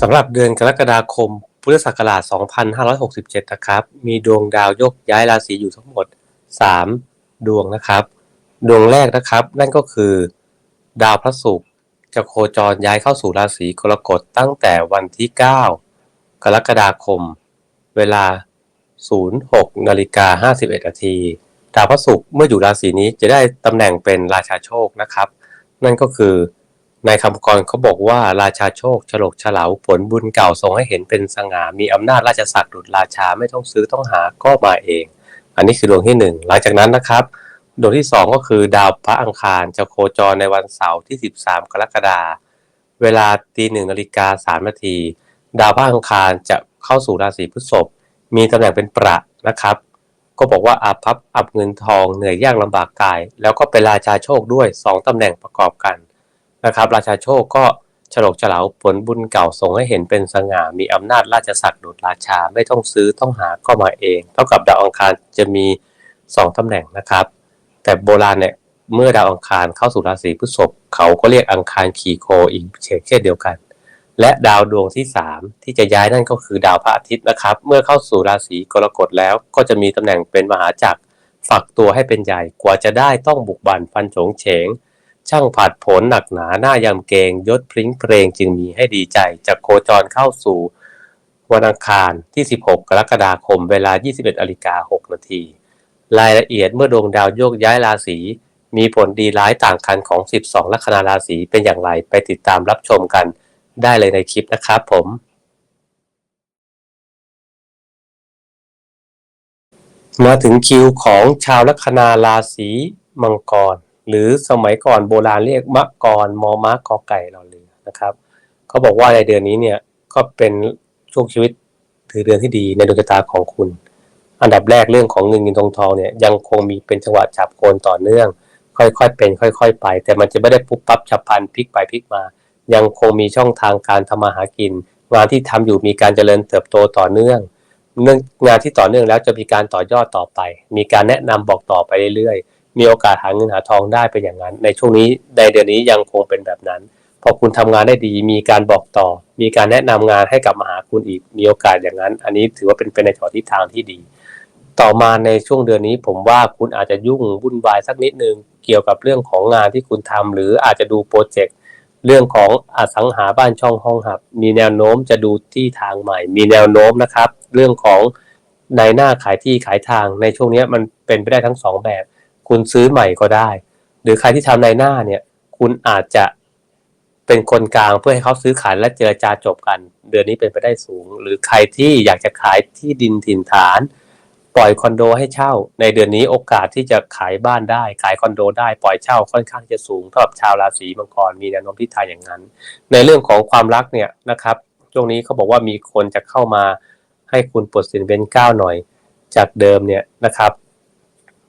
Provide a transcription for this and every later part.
สำหรับเดือนกรกฎาคม พุทธศักราช 2567 นะครับ มีดวงดาวโยกย้ายราศีอยู่ทั้งหมด 3 ดวงนะครับ ดวงแรกนะครับ นั่นก็คือ ดาวพระศุกร์จะโคจรย้ายเข้าสู่ราศีกรกฎตั้งแต่วันที่ 9 กรกฎาคม เวลา 06นาฬิกา51นาทีดาวพระศุกร์เมื่ออยู่ราศีนี้จะได้ตำแหน่งเป็นราชาโชคนะครับ นั่นก็คือ ในคำกรเขาบอกว่าราชาโชคฉลกฉลาผลบุญเก่าทรงให้เห็นเป็นสง่ามีอำนาจราชศักดิ์ดุจราชาไม่ต้องซื้อต้องหาก็มาเอง อันนี้คือดวงที่หนึ่งหลังจากนั้นนะครับ ดวงที่สองก็คือดาวพระอังคารจะโคจรในวันเสาร์ที่ 13 กรกฎาคมเวลาตีหนึ่งนาฬิกาสามนาทีดาวพระอังคารจะเข้าสู่ราศีพฤษภมีตำแหน่งเป็นประนะครับ ก็บอกว่าอาภัพอับเงินทองเหนื่อยยากลำบากกาย แล้วก็เป็นราชาโชคด้วย 2ตำแหน่งประกอบกัน นะครับ ราชาโชคก็ฉลกฉลาผลบุญเก่าส่งให้เห็นเป็นสง่ามีอำนาจราชศักดิ์ดุจราชาไม่ต้องซื้อต้องหาก็มาเอง เท่ากับดาวอังคารจะมี 2 ตำแหน่งนะครับ แต่โบราณเนี่ยเมื่อดาวอังคารเข้าสู่ราศีพฤษภเขาก็เรียกอังคารขี่โคอีกเช่นเดียวกัน และดาวดวงที่ 3 ที่จะย้ายนั่นก็คือดาวพระอาทิตย์นะครับ เมื่อเข้าสู่ราศีกรกฎแล้วก็จะมีตำแหน่งเป็นมหาจักรฝักตัวให้เป็นใหญ่กว่าจะได้ต้องบุกบันฟันโฉงเฉง ช่างผัดผลหนักหนาหน้ายำเกงยศพริ้งเพลงจึงมีให้ดีใจจากโคจรเข้าสู่วันอังคารที่ 16 กรกฎาคม เวลา 21นาฬิกา6นาที รายละเอียดเมื่อดวงดาวโยกย้ายราศี มีผลดีร้ายต่างกันของ 12 ลัคนาราศีเป็นอย่างไรไปติดตามรับชมกัน ได้เลยในคลิปนะครับผม มาถึงคิวของชาวลัคนาราศีมังกร หรือสมัยก่อนโบราณเรียกมะกรมอมะกอไก่รอเรือนะครับเขาบอกว่าในเดือนนี้เนี่ยก็เป็นช่วงชีวิตถือเดือนที่ดีในดวงชะตาของคุณ อันดับแรกเรื่องของเงินเงินทองทองเนี่ยยังคงมีเป็นจังหวะจับโกนต่อเนื่อง ค่อยๆเป็น ค่อย ๆ ไป แต่มันจะไม่ได้ปุ๊บปั๊บฉับพลันพลิกไปพลิกมา ยังคงมีช่องทางการทำมาหากิน งานที่ทำอยู่มีการเจริญเติบโตต่อเนื่องเนื่องงานที่ต่อเนื่องแล้วจะมีการต่อยอดต่อไป มีการแนะนำบอกต่อไปเรื่อย มีโอกาสหาเงินหาทองได้เป็นอย่างนั้น ในช่วงนี้ในเดือนนี้ยังคงเป็นแบบนั้น พอคุณทำงานได้ดี มีการบอกต่อ มีการแนะนำงานให้กับมาหาคุณอีก มีโอกาสอย่างนั้น อันนี้ถือว่าเป็นเป็นในทิศทางที่ดี ต่อมาในช่วงเดือนนี้ผมว่าคุณอาจจะยุ่งวุ่นวายสักนิดนึง เกี่ยวกับเรื่องของงานที่คุณทำหรืออาจจะดูโปรเจกต์เรื่องของอสังหาบ้านช่องห้องหับ มีแนวโน้มจะดูที่ทางใหม่ มีแนวโน้มนะครับ เรื่องของในหน้าขายที่ขายทางในช่วงนี้มันเป็นไปได้ทั้งสองแบบ คุณซื้อใหม่ก็ได้ หรือใครที่ทำในหน้าเนี่ย คุณอาจจะเป็นคนกลางเพื่อให้เขาซื้อขายและเจรจาจบกัน เดือนนี้เป็นไปได้สูง หรือใครที่อยากจะขายที่ดินถิ่นฐาน ปล่อยคอนโดให้เช่า ในเดือนนี้โอกาสที่จะขายบ้านได้ ขายคอนโดได้ปล่อยเช่าค่อนข้างจะสูงสำหรับชาวราศีมังกรมีแนวโน้มทิศทางอย่างนั้น ในเรื่องของความรักเนี่ยนะครับช่วงนี้เขาบอกว่ามีคนจะเข้ามาให้คุณปลดสินเป็นก้าวหน่อย จากเดิมเนี่ยนะครับ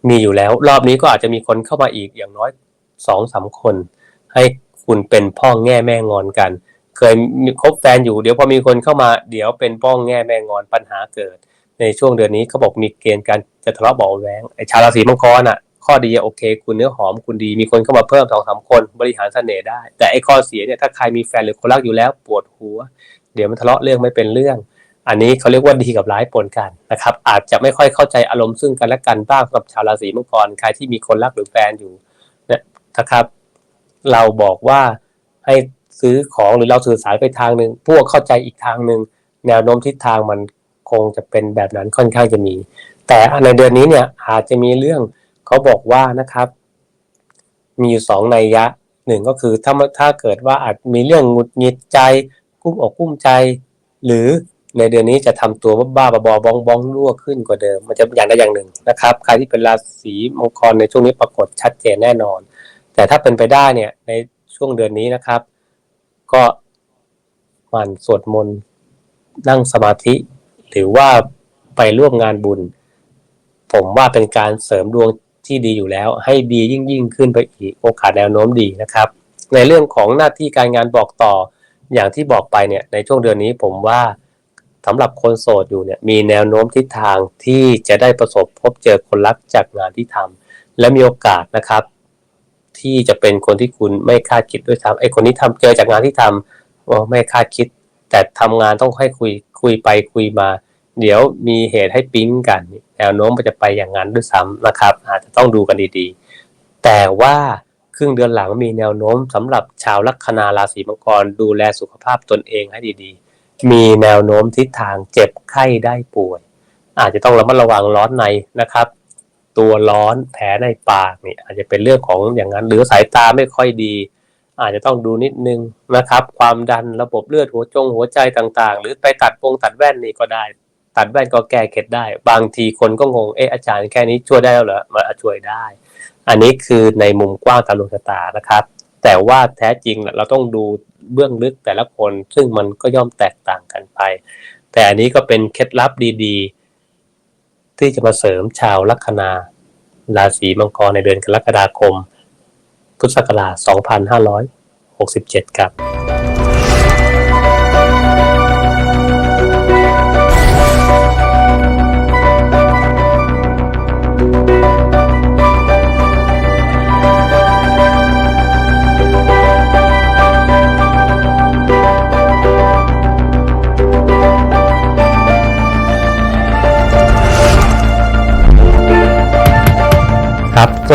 มีอยู่แล้ว รอบนี้ก็อาจจะมีคนเข้ามาอีกอย่างน้อยสองสาคน ให้คุณเป็นพ่อแง่แม่งอนกัน เคยคบแฟนอยู่เดี๋ยวพอมีคนเข้ามาเดี๋ยวเป็นพ่อแง่แม่งอนปัญหาเกิด ในช่วงเดือนนี้เขาบอกมีเกณฑ์การจะทะเลาะเบาแวงไอชาวราศีมังกรอะ ข้อดีโอเค คุณเนื้อหอมคุณดี มีคนเข้ามาเพิ่มสองสามคนบริหารเสน่ห์ได้ แต่ไอข้อเสียเนี่ยถ้าใครมีแฟนหรือคนรักอยู่แล้วปวดหัว เดี๋ยวมันทะเลาะเรื่องไม่เป็นเรื่อง อันนี้เขาเรียกว่าดีกับร้ายปนกันนะครับ อาจจะไม่ค่อยเข้าใจอารมณ์ซึ่งกันและกันบ้างกับชาวราศีมังกรใครที่มีคนรักหรือแฟนอยู่เนี่ยนะครับ เราบอกว่าให้ซื้อของหรือเราสื่อสารไปทางหนึ่งพวกเข้าใจอีกทางหนึ่งแนวโน้มทิศทางมันคงจะเป็นแบบนั้นค่อนข้างจะมี แต่ในเดือนนี้เนี่ยอาจจะมีเรื่องเขาบอกว่านะครับ มีอยู่สองนัยยะหนึ่งก็คือถ้าถ้าเกิดว่าอาจมีเรื่องหงุดหงิดใจกุ้มอกกุ้มใจ หรือ ในเดือนนี้จะทำตัวบ้าบอบองบองรั่วขึ้นกว่าเดิม มันจะอย่างใดอย่างหนึ่งนะครับ ใครที่เป็นราศีมังกรในช่วงนี้ปรากฏชัดเจนแน่นอน แต่ถ้าเป็นไปได้เนี่ยในช่วงเดือนนี้นะครับ ก็มันสวดมนต์นั่งสมาธิ หรือว่าไปร่วมงานบุญ ผมว่าเป็นการเสริมดวงที่ดีอยู่แล้ว ให้ดียิ่งยิ่งขึ้นไปอีกโอกาสแนวโน้มดีนะครับ ในเรื่องของหน้าที่การงานบอกต่ออย่างที่บอกไปเนี่ยในช่วงเดือนนี้ผมว่า สำหรับคนโสดอยู่เนี่ยมีแนวโน้มทิศทางที่จะได้ประสบพบเจอคนรักจากงานที่ทำและมีโอกาสนะครับ ที่จะเป็นคนที่คุณไม่คาดคิดด้วยซ้ำไอ้คนนี้ทำเจอจากงานที่ทำว่าไม่คาดคิด แต่ทำงานต้องให้คุยคุยไปคุยมา เดี๋ยวมีเหตุให้ปิ๊งกันแนวโน้มมันจะไปอย่างนั้นด้วยซ้ำนะครับ อาจจะต้องดูกันดีๆ แต่ว่าครึ่งเดือนหลังมีแนวโน้มสำหรับชาวลัคนาราศีมังกรดูแลสุขภาพตนเองให้ดีๆ มีแนวโน้มทิศทางเจ็บไข้ได้ป่วย อาจจะต้องระมัดระวังร้อนในนะครับ ตัวร้อนแผลในปากนี่อาจจะเป็นเรื่องของอย่างนั้น หรือสายตาไม่ค่อยดี อาจจะต้องดูนิดนึงนะครับ ความดันระบบเลือดหัวจงหัวใจต่างๆ หรือไปตัดวงตัดแว่นนี่ก็ได้ ตัดแว่นก็แก้เคล็ดได้ บางทีคนก็งงเอออาจารย์แค่นี้ช่วยได้แล้วเหรอมาช่วยได้ อันนี้คือในมุมกว้างตามดวงชะตานะครับ แต่ว่าแท้จริงเราต้องดูเบื้องลึกแต่ละคน ซึ่งมันก็ย่อมแตกต่างกันไป แต่อันนี้ก็เป็นเคล็ดลับดี ๆ ที่จะมาเสริมชาวลัคนาราศีมังกรในเดือนกรกฎาคม พุทธศักราช 2567 ครับ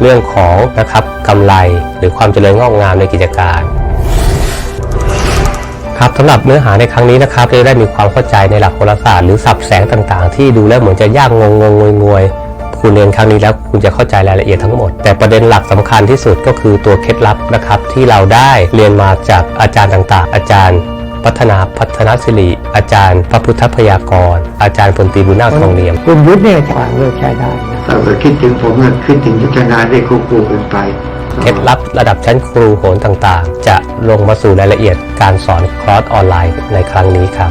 เรื่องของนะครับกำไรหรือความเจริญงอกงามในกิจการครับสำหรับเนื้อหาในครั้งนี้นะครับจะได้มีความเข้าใจในหลักโหราศาสตร์หรือสับแสงต่างๆ ที่ดูแล้วเหมือนจะยากงงงงงวยงวยคุณเรียนครั้งนี้แล้วคุณจะเข้าใจรายละเอียดทั้งหมด แต่ประเด็นหลักสำคัญที่สุดก็คือตัวเคล็ดลับนะครับ ที่เราได้เรียนมาจากอาจารย์ต่างๆ อาจารย์ พัฒนาพัฒนศิริอาจารย์ พระพุทธพยากร อาจารย์พลตีบุญนาคทองเนียมคุณยุทธเนี่ยจะเลิกใช้ได้ ถ้าเราก็คิดถึงผมก็คิดถึงยุทธนาได้ครูครูเป็นไปเคล็ดลับระดับชั้นครูโหนต่างๆ จะลงมาสู่รายละเอียดการสอนคอร์สออนไลน์ในครั้งนี้ครับ